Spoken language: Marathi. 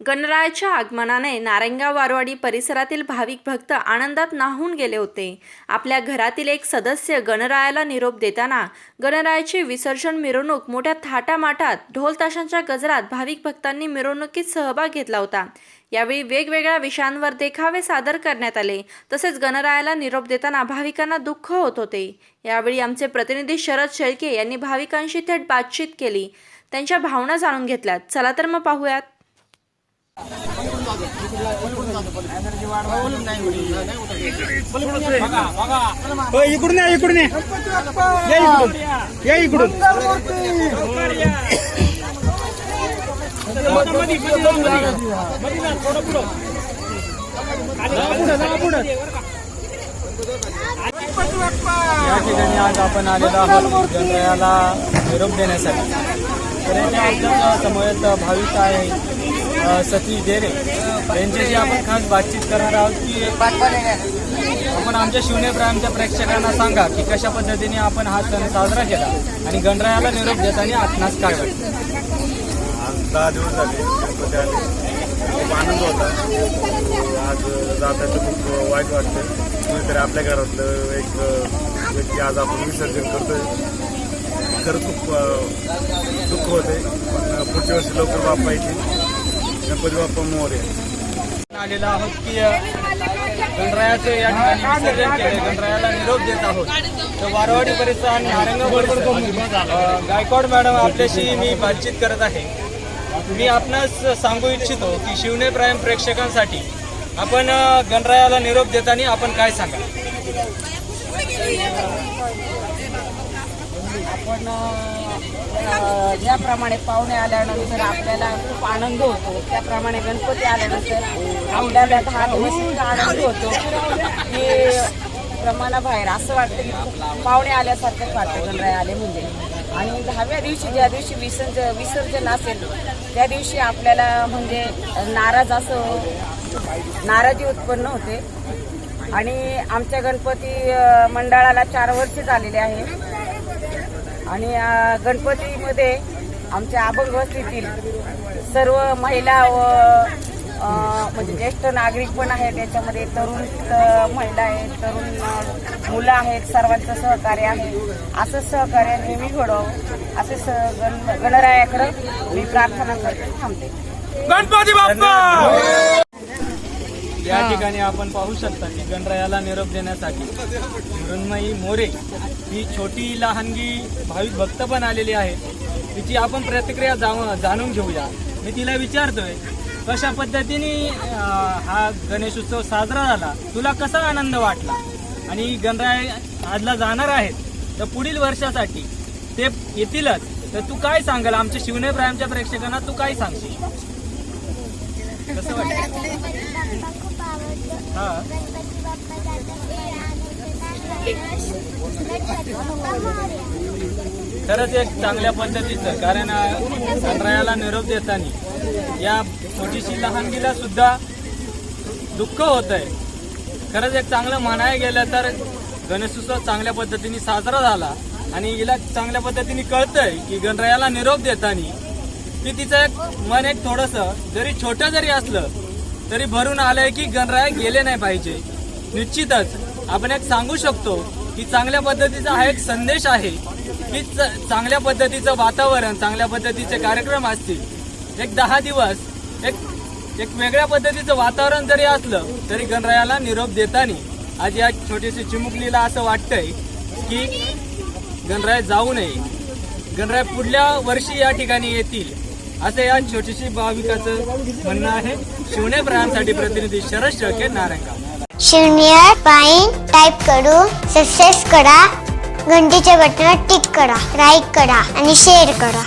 गणरायाच्या आगमनाने नारेंगाव वारवाडी परिसरातील भाविक भक्त आनंदात नाहून गेले होते. आपल्या घरातील एक सदस्य गणरायाला निरोप देताना गणरायाची विसर्जन मिरवणूक मोठ्या थाटामाटात ढोल ताशांच्या गजरात भाविक भक्तांनी मिरवणुकीत सहभाग घेतला होता. यावेळी वेगवेगळ्या विषयांवर देखावे सादर करण्यात आले. तसेच गणरायाला निरोप देताना भाविकांना दुःख होत होते. यावेळी आमचे प्रतिनिधी शरद शेळके यांनी भाविकांशी थेट बातचीत केली. त्यांच्या भावना जाणून घेतल्यात. चला तर मग पाहूयात. हो, इकडून या इकडून या. इकडून. या ठिकाणी आज आपण आलेलो आहोत गणरायाला निरोप देण्यासाठी. तर समोर भाविक आहे सतीश डेरे यांच्याशी आपण खास बातचीत करणार आहोत की आपण आमच्या शिवनेप्रायमच्या प्रेक्षकांना सांगा की कशा पद्धतीने आपण हा सण साजरा केला आणि गणरायाला निरोप देताना आपणास काय वाटतं? आज दहा दिवस झाले गणपती आले. खूप आनंद होता. आज जाताचं खूप वाईट वाटतं. कुणीतरी आपल्या घरातलं एक व्यक्ती आज आपण विसर्जन करतोय. खरंच खूप दुःख होते पण पुढच्या वर्षी लवकर बाप्पा येतील. गणपती बाप्पा मोरे आलेलो आहोत की गणरायाचं या ठिकाणी विसर्जन केले गणरायाला निरोप देत आहोत. तर वारवाडी परिसर आणि अ, गायकवाड मॅडम आपल्याशी मी बातचीत करत आहे. मी आपणास सांगू इच्छितो की शिवने प्राईम प्रेक्षकांसाठी आपण गणरायाला निरोप देताना आपण काय सांगा आपण ज्याप्रमाणे पाहुणे आल्यानंतर आपल्याला खूप आनंद होतो त्याप्रमाणे गणपती आल्यानंतर आपल्याला दहा दिवस इतका आनंद होतो की प्रमाणाबाहेर. असं वाटतं की पाहुणे आल्यासारखंच वाटतं गणराय आले म्हणजे. आणि दहाव्या दिवशी ज्या दिवशी विसर्ज विसर्जन असेल त्या दिवशी आपल्याला म्हणजे नाराज असं नाराजी उत्पन्न होते. आणि आमच्या गणपती मंडळाला चार वर्ष झालेले आहे. आणि गणपतीमध्ये आमच्या अभंग वस्तीतील सर्व महिला व म्हणजे ज्येष्ठ नागरिक पण आहेत. त्याच्यामध्ये तरुण महिला आहेत तरुण मुलं आहेत सर्वांचं सहकार्य आहे. असं सहकार्य नेहमी घडावं असे स गण गणरायाकडं मी प्रार्थना करते. थांबते. या ठिकाणी आपण पाहू शकता की गणरायाला निरोप देण्यासाठी मृण्मयी मोरे ही छोटी लहानगी भाविक भक्त पण आलेली आहे तिची आपण प्रतिक्रिया जाव- जाणून घेऊया. मी तिला विचारतोय कशा पद्धतीने हा गणेश उत्सव साजरा झाला? तुला कसा आनंद वाटला? आणि गणराय आजला जाणार आहेत तर पुढील वर्षासाठी ते येतीलच. तर तू काय सांगाल? आमच्या शिवने प्रायमच्या प्रेक्षकांना तू काय सांगशील? कसं वाटतं हा. गणपती बाप्पा खरंच एक चांगल्या पद्धतीचं कारण अं, गणरायाला निरोप देताना या छोटीशी लहानगीला सुद्धा दुःख होत आहे खरंच एक चांगलं म्हणाय गेलं तर गणेशोत्सव चांगल्या पद्धतीने साजरा झाला आणि हिला चांगल्या पद्धतीने कळतंय की गणरायाला निरोप देताना की तिचं एक मन एक थोडंसं जरी छोटं जरी असलं तरी भरून आलंय की गणराया गेले नाही पाहिजे. निश्चितच आपण एक सांगू शकतो की चांगल्या पद्धतीचा हा एक संदेश आहे की च- चांगल्या पद्धतीचं वातावरण चांगल्या पद्धतीचे कार्यक्रम असतील. एक दहा दिवस एक एक वेगळ्या पद्धतीचं वातावरण जरी असलं तरी गणरायाला निरोप देताना आज या छोटीशी चिमुकलीला असं वाटतंय की गणराय जाऊ नये. गणराय पुढल्या वर्षी या ठिकाणी येतील. असं या छोटीशी भाविकाचं म्हणणं आहे. शिवणे प्रायांसाठी प्रतिनिधी शरद शेळके नारायणगाव शिवनियर पाईन टाईप करू सक्सेस करा घंटीच्या बटनावर टिक करा लाईक करा आणि शेअर करा.